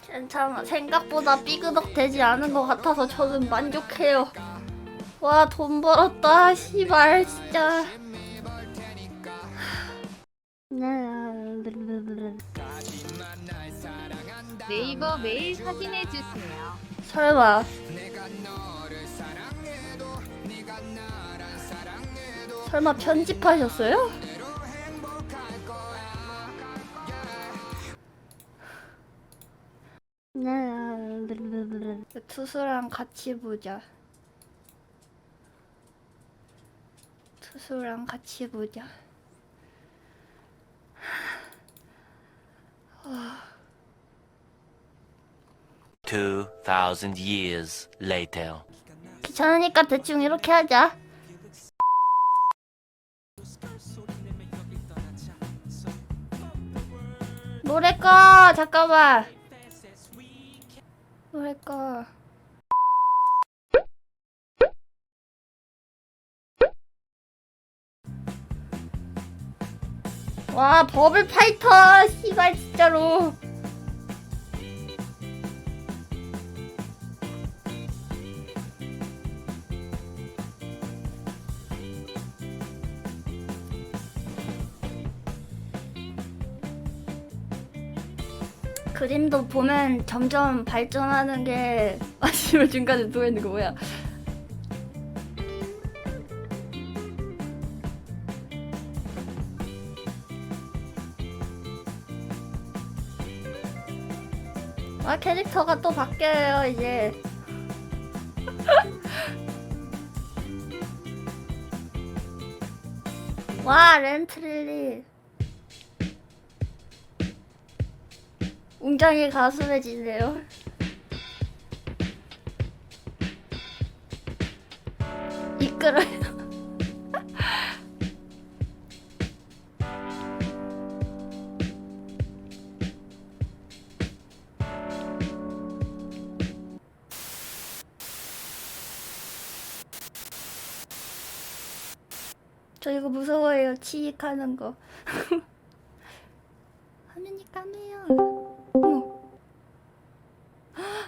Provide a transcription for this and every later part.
괜찮아. 생각보다 삐그덕 되지 않은 것 같아서 저는 만족해요. 와, 돈 벌었다. 씨발, 진짜. 네이버 메일 확인해 주세요. 설마. 설마 편집하셨어요? 투수랑 같이 보자. 투수랑 같이 보자. Two thousand years later. 귀찮으니까 대충 이렇게 하자. 노래 꺼 잠깐만. 꺼. 와 버블 파이터 씨발 진짜로. 그림도 보면 점점 발전하는 게 아씨발 중간에 누워 있는 거 뭐야? 아 캐릭터가 또 바뀌어요 이제. 와 렌트릴리. 웅장이 가슴해지네요. 이끌어요. 저 이거 무서워요. 치익하는 거. 화면이 까매요.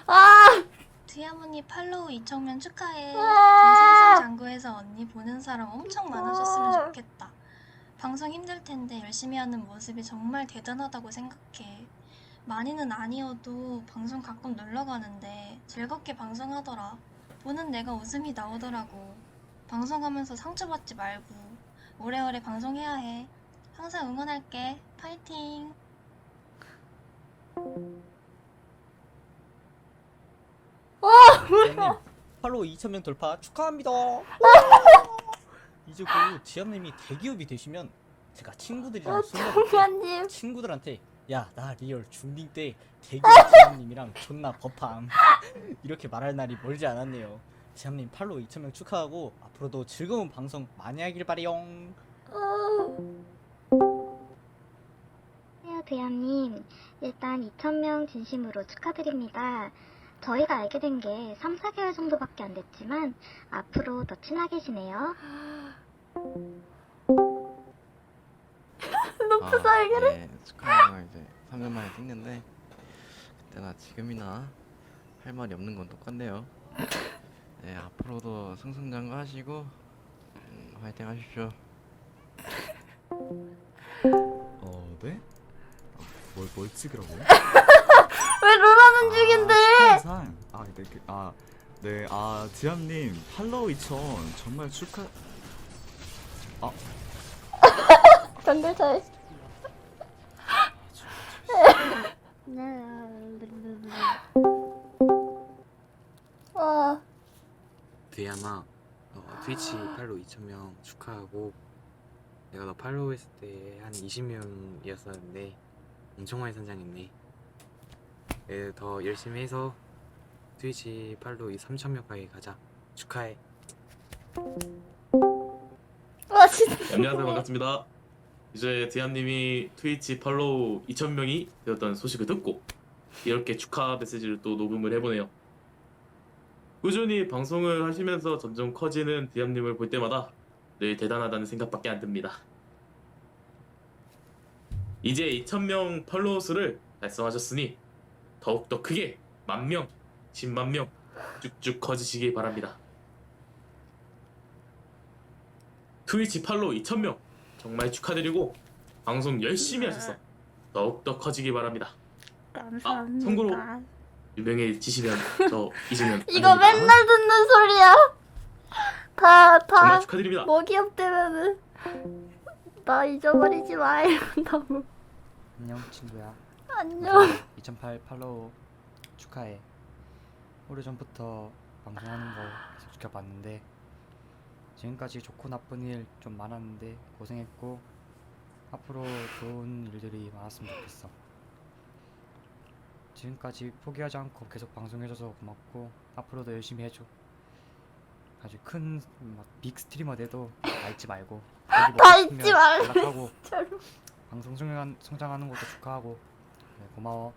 아! 디아모니 팔로우 2천명 축하해. 와! 동생상 장구에서 언니 보는 사람 엄청 많아졌으면 좋겠다. 방송 힘들 텐데 열심히 하는 모습이 정말 대단하다고 생각해. 많이는 아니어도 방송 가끔 놀러 가는데 즐겁게 방송하더라. 보는 내가 웃음이 나오더라고. 방송하면서 상처받지 말고 오래오래 방송해야 해. 항상 응원할게. 파이팅. 팔로우 2,000명 돌파 축하합니다. 이제 곧 지암님이 대기업이 되시면 제가 친구들이랑 술 먹을 때 정관님. 친구들한테 야 나 리얼 중딩 때 대기업 지암님이랑 존나 법함 이렇게 말할 날이 멀지 않았네요. 지암님 팔로우 2,000명 축하하고 앞으로도 즐거운 방송 많이 하길 바래용. 안녕하세요, 대현님. 일단 2,000명 진심으로 축하드립니다. 저희가 알게 된 게 3, 4개월 정도밖에 안 됐지만 앞으로 더 친하게 지내요. 루프 살기를? 네, 축하해요. 이제 3년 만에 찍는데 그때나 지금이나 할 말이 없는 건 똑같네요. 네, 앞으로도 승승장구하시고 음, 화이팅 하십시오. 어, 네? 아, 뭘, 뭘 찍으라고요? 왜 롤하는 중인데? 항상 아, 네, 그, 아, 네, 아, 지암님 팔로우 2천 정말 축하. 정글 차이. 와, 디아나 어, 트위치 팔로우 2,000명 축하하고 내가 너 팔로우 했을 때 한 20명이었었는데 엄청 많이 성장했네 네, 더 열심히 해서 트위치 팔로우 3,000명까지 가자. 축하해. 와 진짜. 안녕하세요. 반갑습니다. 이제 디안님이 트위치 팔로우 2,000명이 되었다는 소식을 듣고 이렇게 축하 메시지를 또 녹음을 해보네요. 꾸준히 방송을 하시면서 점점 커지는 디안님을 볼 때마다 늘 대단하다는 생각밖에 안 듭니다. 이제 2,000명 팔로우 수를 달성하셨으니 더욱더 크게 만 명, 10만 명 쭉쭉 커지시기 바랍니다. 트위치 팔로우 2,000명 정말 축하드리고 방송 열심히 하셔서 더욱더 커지기 바랍니다. 감사합니다. 참고로 유명해지시면 저 잊으면 이거 안 됩니다. 맨날 듣는 소리야. 다, 정말 다, 축하드립니다. 먹이업 되면은, 나 잊어버리지 마, 이런다고. 안녕 친구야. 안녕. 2008 팔로우 축하해. 오래전부터 방송하는 거 계속 지켜봤는데 지금까지 좋고 나쁜 일 좀 많았는데 고생했고 앞으로 좋은 일들이 많았으면 좋겠어. 지금까지 포기하지 않고 계속 방송해줘서 고맙고 앞으로도 열심히 해줘. 아주 큰 빅 스트리머 돼도 나 잊지 말고 싶으면 잊지 말래. 연락하고 진짜로. 방송 성장, 성장하는 것도 축하하고 네, 고마워.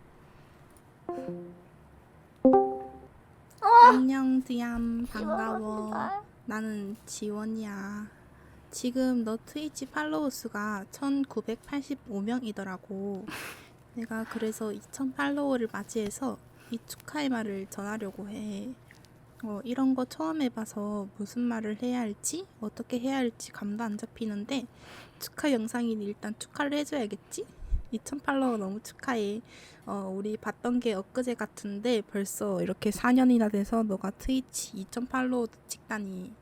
안녕 디암 반가워. 나는 지원이야. 지금 너 트위치 팔로우 수가 1985명이더라고. 내가 그래서 2000 팔로워를 맞이해서 이 축하의 말을 전하려고 해. 어, 이런 거 처음 해봐서 무슨 말을 해야 할지 어떻게 해야 할지 감도 안 잡히는데 축하 영상이니 일단 축하를 해줘야겠지? 2000 팔로워 너무 축하해 어, 우리 봤던 게 엊그제 같은데 벌써 이렇게 4년이나 돼서 너가 트위치 2000 팔로우 찍다니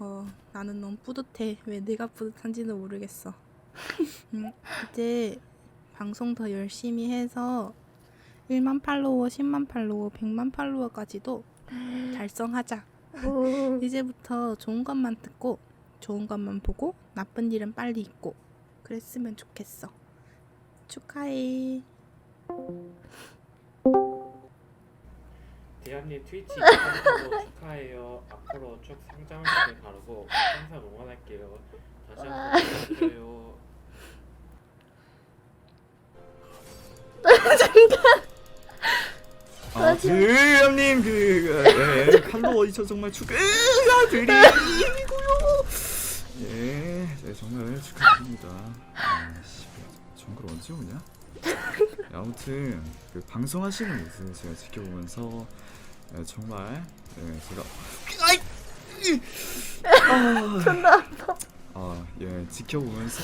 어, 나는 너무 뿌듯해. 왜 내가 뿌듯한지는 모르겠어. 음, 이제 방송 더 열심히 해서 1만 팔로워, 10만 팔로워, 100만 팔로워까지도 달성하자. 오. 이제부터 좋은 것만 듣고 좋은 것만 보고 나쁜 일은 빨리 잊고 그랬으면 좋겠어. 축하해. 대현님 트위치 축하해요. 앞으로 쭉 성장하시길 바라고 항상 응원할게요. 다시 한번 축하드려요. 아, 드람님 그 예, 팔로워 2천 정말 축하드리고요. 예, 네, 정말 축하드립니다. 아, 씨, 정글 언제 오냐? 예, 아무튼 그 방송하시는 모습 제가 지켜보면서 예, 정말 예, 제가 아, 존나 아파. 아, 예, 지켜보면서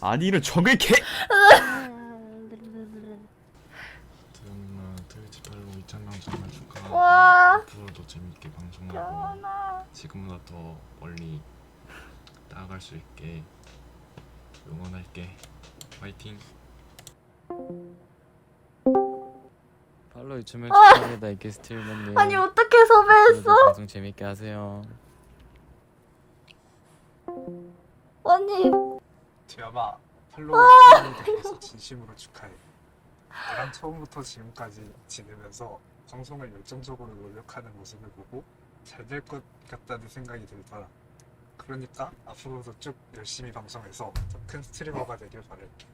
아니 이런 정글 개 드라마 트위치 팔로우 2,000명 정말 축하하고 와. 앞으로도 재밌게 방송하고. 지금보다 더 멀리 나아갈 수 있게 응원할게 화이팅 팔로우 2,000명 아! 축하합니다 이게 스트리머님 아니, 어떻게 섭외했어? 방송 재밌게 하세요 아니, 팔로우 아! 되어서 진심으로 축하해. 나랑 처음부터 지금까지 지내면서 방송을 열정적으로 노력하는 모습을 보고 잘 될 것 같다는 생각이 들더라. 그러니까 앞으로도 쭉 열심히 방송해서 더 큰 스트리머가 되길 바랄게.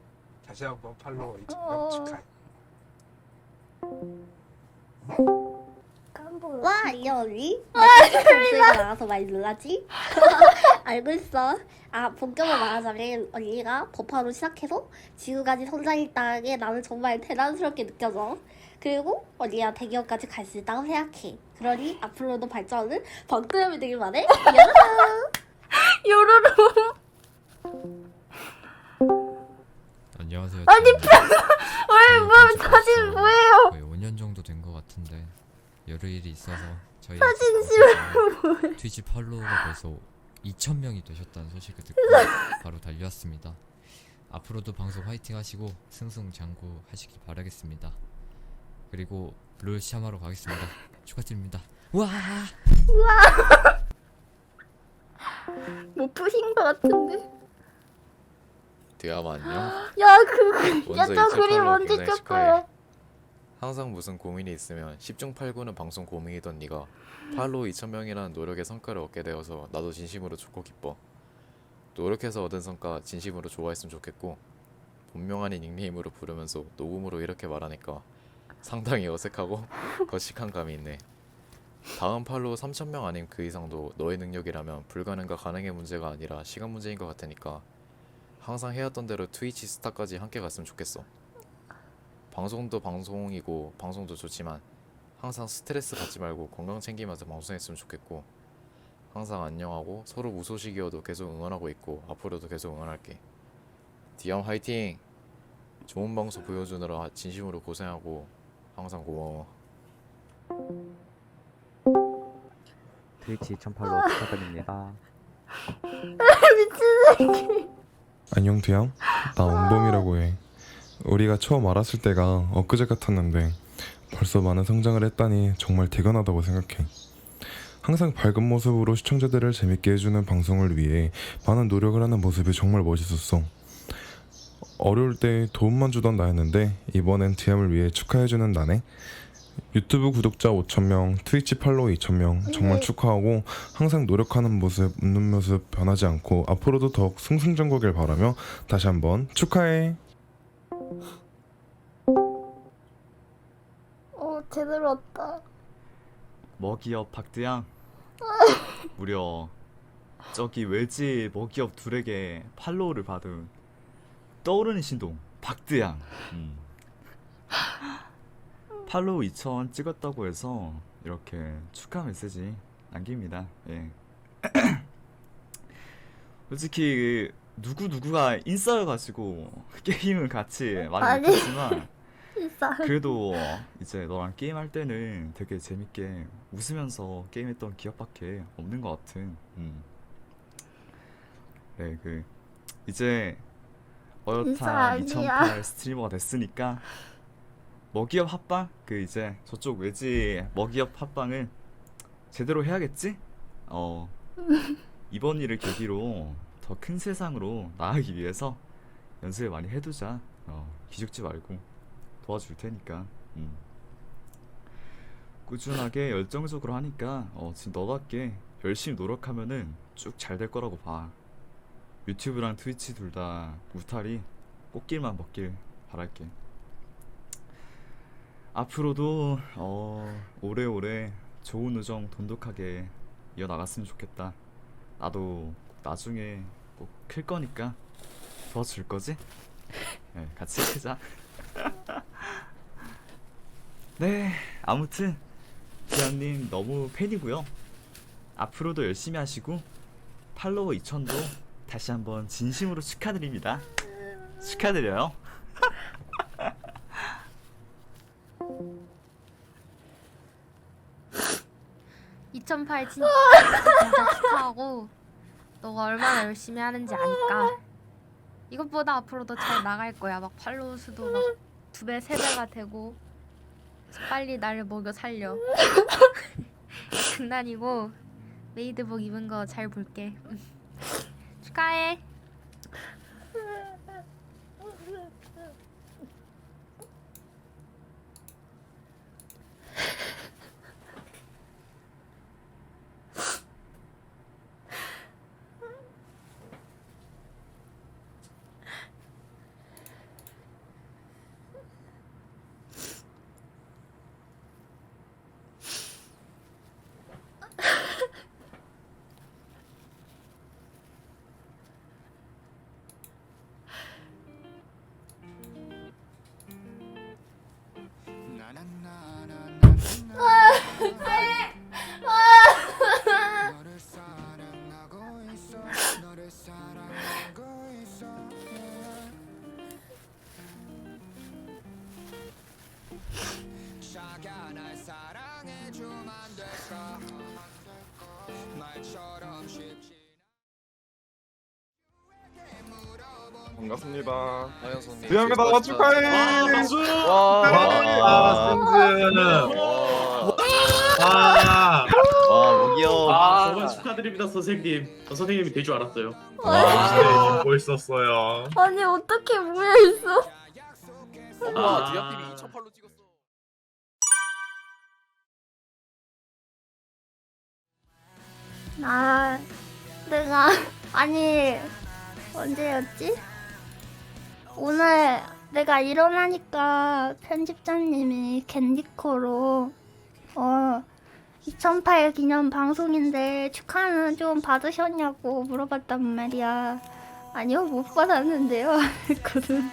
다시 한번 팔로워 2,000명 어. 축하해. 와, 이 언니? 아, 갑자기 나와서 많이 놀라지? 알고 있어. 아, 본격으로 말하자면 언니가 버파로 시작해서 지금까지 성장했다는 게 나는 정말 대단스럽게 느껴져. 그리고 언니가 대기업까지 갈 수 있다고 생각해. 그러니 앞으로도 발전은 방금이 되길 바래. 요로로. 안녕하세요. 아니, 저는 왜, 뭐, 사진 뭐예요? 거의 5년 정도 된 것 같은데 여러 일이 있어서 저희 사진 뭐예요? 트위치 팔로워가 벌써 2천 명이 되셨다는 소식을 듣고 바로 달려왔습니다. 앞으로도 방송 화이팅 하시고 승승장구 하시길 바라겠습니다. 그리고 롤 시험하러 가겠습니다. 축하드립니다. 와! 뭐 푸신 거 같은데? 드아마 안녕. 야, 그, 원서 야, 저 이체 그림 언제 굉장히 줄 축하해. 거야? 항상 무슨 고민이 있으면 10중 8구는 방송 고민이던 네가 팔로우 2,000명이라는 노력의 성과를 얻게 되어서 나도 진심으로 좋고 기뻐. 노력해서 얻은 성과 진심으로 좋아했으면 좋겠고 본명 아닌 닉네임으로 부르면서 녹음으로 이렇게 말하니까 상당히 어색하고 거식한 감이 있네. 다음 팔로우 3,000명 아님 그 이상도 너의 능력이라면 불가능과 가능의 문제가 아니라 시간 문제인 것 같으니까 항상 해왔던 대로 트위치 스타까지 함께 갔으면 좋겠어. 방송도 방송이고 방송도 좋지만 항상 스트레스 받지 말고 건강 챙기면서 방송했으면 좋겠고 항상 안녕하고 서로 무소식이어도 계속 응원하고 있고 앞으로도 계속 응원할게. 디엄 화이팅! 좋은 방송 보여주느라 진심으로 고생하고 항상 고마워. 트위치 2008로 축하드립니다. 미친 새끼. 안녕 두양. 나 원범이라고 해. 우리가 처음 알았을 때가 엊그제 같았는데 벌써 많은 성장을 했다니 정말 대견하다고 생각해. 항상 밝은 모습으로 시청자들을 재밌게 해주는 방송을 위해 많은 노력을 하는 모습이 정말 멋있었어. 어려울 때 도움만 주던 나였는데 이번엔 DM을 위해 축하해주는 나네 유튜브 구독자 5천명, 트위치 팔로워 2천명 정말 축하하고 항상 노력하는 모습, 웃는 모습 변하지 않고 앞으로도 더욱 승승장구길 바라며 다시 한번 축하해. 어 제대로 왔다. 먹이업 박드양 무려 저기 외지 먹이업 둘에게 팔로우를 받은 떠오르는 신동 박드양 음. 팔로우 2000 찍었다고 해서 이렇게 축하 메시지 남깁니다 예. 솔직히 그 누구 누구가 인싸여 가지고 게임을 같이 많이 아니. 못했지만 인싸. 그래도 이제 너랑 게임할 때는 되게 재밌게 웃으면서 게임했던 기억밖에 없는 것 같은. 음. 네, 그 이제 인싸 어엿한 아니야. 2008 스트리머가 됐으니까 먹이업 합방 그 이제 저쪽 외지 먹이업 합방을 제대로 해야겠지? 어 이번 일을 계기로 더 큰 세상으로 나아가기 위해서 연습을 많이 해두자. 어, 기죽지 말고 도와줄 테니까. 음. 꾸준하게 열정적으로 하니까 어, 지금 너답게 열심히 노력하면은 쭉 잘 될 거라고 봐. 유튜브랑 트위치 둘다 우타리 꽃길만 먹길 바랄게. 앞으로도 어, 오래오래 좋은 우정 돈독하게 이어나갔으면 좋겠다. 나도 나중에 꼭 클 거니까 도와줄 거지? 네, 같이 크자. 네, 아무튼 지현님 너무 팬이고요. 앞으로도 열심히 하시고 팔로워 2천도 다시 한번 진심으로 축하드립니다. 축하드려요. 2008 진짜, 축하하고 너가 얼마나 열심히 하는지 아니까. 이것보다 앞으로 더잘 나갈 거야. 막 팔로우 수도 막 두 배, 세 배가 되고 빨리 나를 먹여 살려. 장난이고 메이드복 입은 거 잘 볼게. 응. 축하해 반갑습니다. 하영선님 두양아 나 축하해. 와, 박수! 와, 아! 와, 와, 먹이요. 아, 정말 축하드립니다, 선생님. 저 선생님이 될 줄 알았어요. 와, 보고 있었어요. 아니 어떻게 모여 있어? 아. 디아님이 2008로 찍었어. 아 내가 아니 언제였지? 오늘 내가 일어나니까 편집자님이 캔디코로 어 2008 기념 방송인데 축하는 좀 받으셨냐고 물어봤단 말이야. 아니요 못 받았는데요. 했거든.